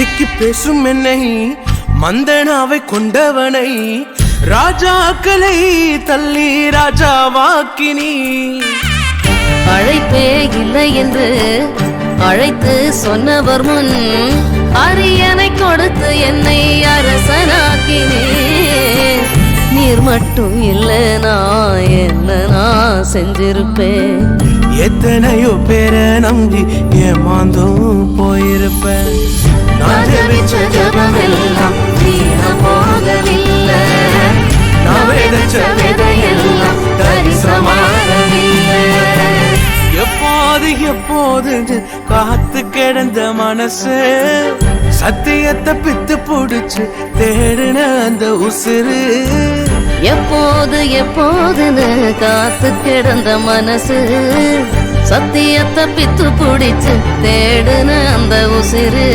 திக்கி பேசும் என்னை மந்தனாவை கொண்டவனை ராஜாக்களை தள்ளி ராஜாவாக்கினி. அழைப்பே இல்லை என்று அழைத்து சொன்னவர் முன் அரியணை கொடுத்து என்னை அரசனாக்கினே. நீர் மட்டும் இல்லைனா என்ன நான் செஞ்சிருப்பேன். எத்தனையோ பேரை நம்பி ஏமாந்தும். விதைச்ச விதையெல்லாம் தரிசமாகவில்லை எப்போது எப்போது காத்து கிடந்த மனசு சத்தியத்தை பித்து புடிச்சு தேடின அந்த உசுறு. எப்போது எப்போதுன்னு காத்து கிடந்த மனசு சத்தியத்தை பித்து பிடிச்சு தேடுன அந்த உசிறு.